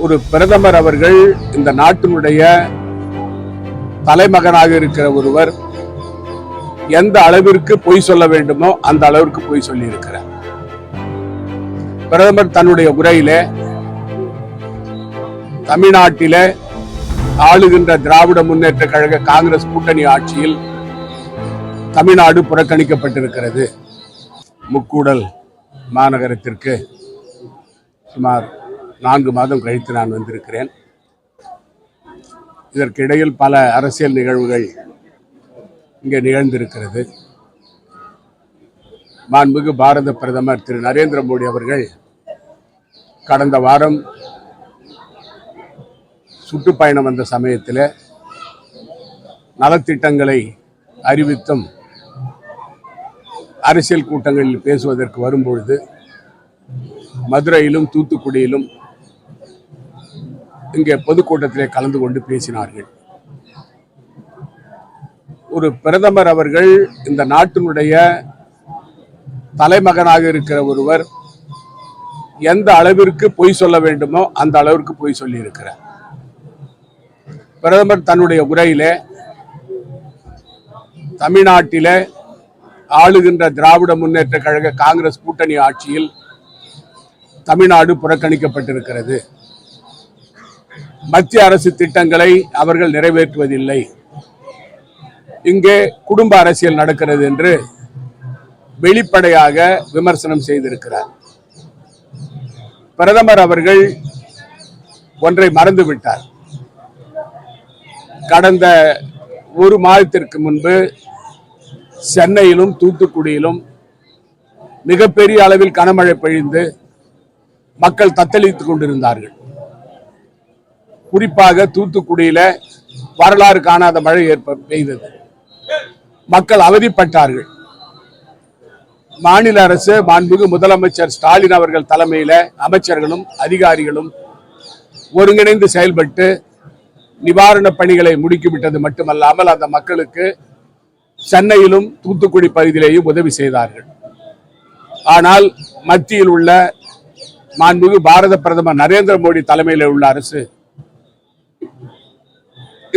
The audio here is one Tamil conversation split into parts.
ஒரு பிரதமர் அவர்கள் இந்த நாட்டினுடைய தலைமகனாக இருக்கிற ஒருவர் எந்த அளவிற்கு பொய் சொல்ல வேண்டுமோ அந்த அளவிற்கு பொய் சொல்லி இருக்கிறார் பிரதமர் தன்னுடைய உரையிலே தமிழ்நாட்டிலே ஆளுகின்ற திராவிட முன்னேற்ற கழக காங்கிரஸ் கூட்டணி ஆட்சியில் தமிழ்நாடு புறக்கணிக்கப்பட்டிருக்கிறது. முக்கூடல் மாநகரத்திற்கு சுமார் நான்கு மாதம் கழித்து நான் வந்திருக்கிறேன். இதற்கு இடையில் பல அரசியல் நிகழ்வுகள் இங்கே நிகழ்ந்திருக்கிறது. மாண்புமிகு பாரத பிரதமர் திரு நரேந்திர மோடி அவர்கள் கடந்த வாரம் சுற்றுப்பயணம் வந்த சமயத்தில் நலத்திட்டங்களை அறிவித்தும் அரசியல் கூட்டங்களில் பேசுவதற்கு வரும்பொழுது மதுரையிலும் தூத்துக்குடியிலும் இங்கே பொதுக்கூட்டத்திலே கலந்து கொண்டு பேசினார்கள். ஒரு பிரதமர் அவர்கள் இந்த நாட்டினுடைய தலைமகனாக இருக்கிற ஒருவர் எந்த அளவிற்கு பொய் சொல்ல வேண்டுமோ அந்த அளவிற்கு பொய் சொல்லி இருக்கிறார் பிரதமர் தன்னுடைய உரையிலே தமிழ்நாட்டிலே ஆளுகின்ற திராவிட முன்னேற்ற கழக காங்கிரஸ் கூட்டணி ஆட்சியில் தமிழ்நாடு புறக்கணிக்கப்பட்டிருக்கிறது. மத்திய அரசு திட்டங்களை அவர்கள் நிறைவேற்றுவதில்லை. இங்கே குடும்ப அரசியல் நடக்கிறது என்று வெளிப்படையாக விமர்சனம் செய்திருக்கிறார். பிரதமர் அவர்கள் ஒன்றை மறந்துவிட்டார். கடந்த ஒரு மாதத்திற்கு முன்பு சென்னையிலும் தூத்துக்குடியிலும் மிகப்பெரிய அளவில் கனமழை பெய்ந்து மக்கள் தத்தளித்துக் கொண்டிருந்தார்கள். குறிப்பாக தூத்துக்குடியில வரலாறு காணாத மழை ஏற்ப பெய்தது. மக்கள் அவதிப்பட்டார்கள். மாநில அரசு மாண்புமிகு முதலமைச்சர் ஸ்டாலின் அவர்கள் தலைமையில அமைச்சர்களும் அதிகாரிகளும் ஒருங்கிணைந்து செயல்பட்டு நிவாரணப் பணிகளை முடுக்கிவிட்டது மட்டுமல்லாமல் அந்த மக்களுக்கு சென்னையிலும் தூத்துக்குடி பகுதியிலேயும் உதவி செய்தார்கள். ஆனால் மத்தியில் உள்ள மாண்புமிகு பாரத பிரதமர் நரேந்திர மோடி தலைமையில் உள்ள அரசு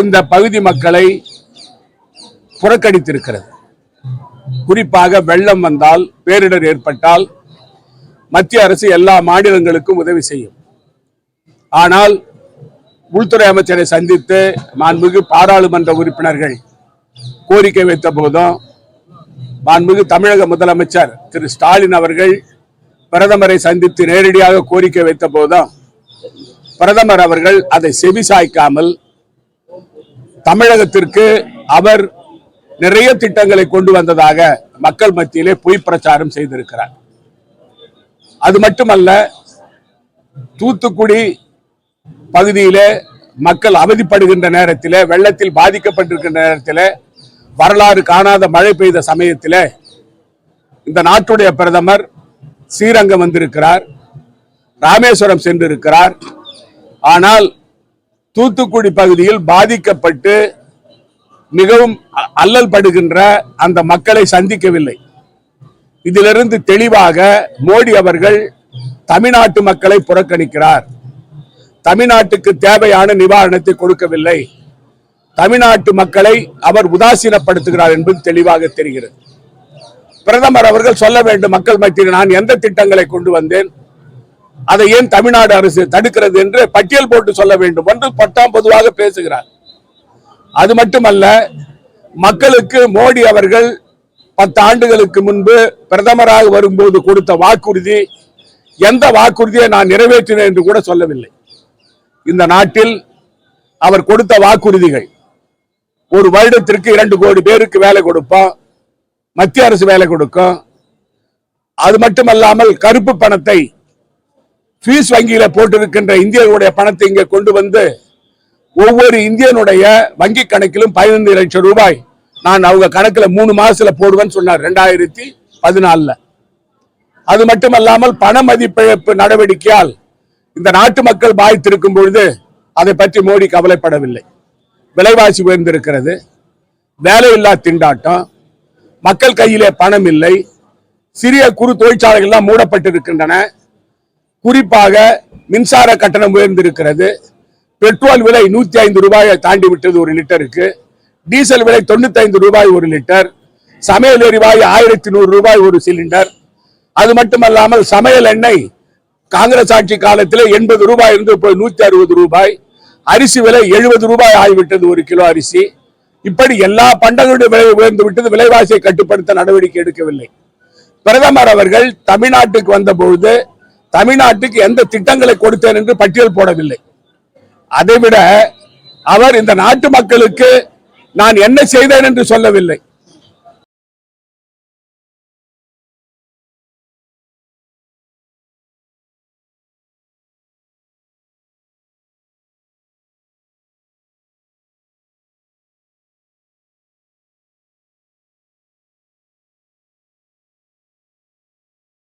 இந்த பகுதி மக்களை புறக்கணித்திருக்கிறது. குறிப்பாக வெள்ளம் வந்தால் பேரிடர் ஏற்பட்டால் மத்திய அரசு எல்லா மாநிலங்களுக்கும் உதவி செய்யும். ஆனால் உள்துறை அமைச்சரை சந்தித்து மாண்புமிகு பாராளுமன்ற உறுப்பினர்கள் கோரிக்கை வைத்த போதும் மாண்புமிகு தமிழக முதலமைச்சர் திரு ஸ்டாலின் அவர்கள் பிரதமரை சந்தித்து நேரடியாக கோரிக்கை வைத்த போதும் பிரதமர் அவர்கள் அதை செவிசாய்க்காமல் தமிழகத்திற்கு அவர் நிறைய திட்டங்களை கொண்டு வந்ததாக மக்கள் மத்தியிலே பொய் பிரச்சாரம் செய்திருக்கிறார். அது மட்டுமல்ல தூத்துக்குடி பகுதியிலே மக்கள் அவதிப்படுகின்ற நேரத்தில் வெள்ளத்தில் பாதிக்கப்பட்டிருக்கின்ற நேரத்தில் வரலாறு காணாத மழை பெய்த சமயத்தில் இந்த நாட்டுடைய பிரதமர் ஸ்ரீரங்கம் வந்திருக்கிறார் ராமேஸ்வரம் சென்றிருக்கிறார். ஆனால் தூத்துக்குடி பகுதியில் பாதிக்கப்பட்டு மிகவும் அ- அல்லல் படுகின்ற அந்த மக்களை சந்திக்கவில்லை. இதிலிருந்து தெளிவாக மோடி அவர்கள் தமிழ்நாட்டு மக்களை புறக்கணிக்கிறார். தமிழ்நாட்டுக்கு தேவையான நிவாரணத்தை கொடுக்கவில்லை. தமிழ்நாட்டு மக்களை அவர் உதாசீனப்படுத்துகிறார் என்பது தெளிவாக தெரிகிறது. பிரதமர் அவர்கள் சொல்ல வேண்டும் மக்கள் மத்தியில் நான் எந்த திட்டங்களை கொண்டு வந்தேன்? அதை ஏன் தமிழ்நாடு அரசு தடுக்கிறது என்று பட்டியல் போட்டு சொல்ல வேண்டும் என்று பட்டாம் பொதுவாக பேசுகிறார். அது மட்டுமல்ல மக்களுக்கு மோடி அவர்கள் பத்து ஆண்டுகளுக்கு முன்பு பிரதமராக வரும்போது கொடுத்த வாக்குறுதி எந்த வாக்குறுதியை நான் நிறைவேற்றினேன் என்று கூட சொல்லவில்லை. இந்த நாட்டில் அவர் கொடுத்த வாக்குறுதிகள் ஒரு வருடத்திற்கு இரண்டு கோடி பேருக்கு வேலை கொடுப்போம் மத்திய அரசு வேலை கொடுக்கும். அது மட்டுமல்லாமல் கருப்பு பணத்தை ஃபீஸ் வங்கியில போட்டிருக்கின்ற இந்தியர்களுடைய பணத்தை இங்கே கொண்டு வந்து ஒவ்வொரு இந்தியனுடைய வங்கி கணக்கிலும் பதினைந்து லட்சம் ரூபாய் நான் அவங்க கணக்கில் மூணு மாசத்துல போடுவேன்னு சொன்னார் ரெண்டாயிரத்தி பதினாலுல. அது மட்டுமல்லாமல் பண மதிப்பிழப்பு நடவடிக்கையால் இந்த நாட்டு மக்கள் பாதித்திருக்கும் பொழுது அதை பற்றி மோடி கவலைப்படவில்லை. விலைவாசி உயர்ந்திருக்கிறது வேலையில்லா திண்டாட்டம் மக்கள் கையிலே பணம் இல்லை சிறிய குறு தொழிற்சாலைகள்லாம் மூடப்பட்டிருக்கின்றன. குறிப்பாக மின்சார கட்டணம் உயர்ந்திருக்கிறது. பெட்ரோல் விலை நூத்தி ஐந்து ரூபாயை தாண்டி விட்டது ஒரு லிட்டருக்கு. டீசல் விலை தொண்ணூத்தி ரூபாய் ஒரு லிட்டர். சமையல் எரிவாயு ஆயிரத்தி நூறு ரூபாய் ஒரு சிலிண்டர். அது மட்டுமல்லாமல் சமையல் எண்ணெய் காங்கிரஸ் ஆட்சி காலத்தில் எண்பது ரூபாய் இருந்து இப்போ நூத்தி அறுபது ரூபாய். அரிசி விலை எழுபது ரூபாய் ஆகிவிட்டது ஒரு கிலோ அரிசி. இப்படி எல்லா பண்டங்களுடைய விலை உயர்ந்து விட்டது. விலைவாசியை கட்டுப்படுத்த நடவடிக்கை எடுக்கவில்லை. பிரதமர் அவர்கள் தமிழ்நாட்டுக்கு வந்தபொழுது தமிழ்நாட்டுக்கு எந்த திட்டங்களை கொடுத்தேன் என்று பட்டியல் போடவில்லை. அதைவிட அவர் இந்த நாட்டு மக்களுக்கு நான் என்ன செய்தேன் என்று சொல்லவில்லை.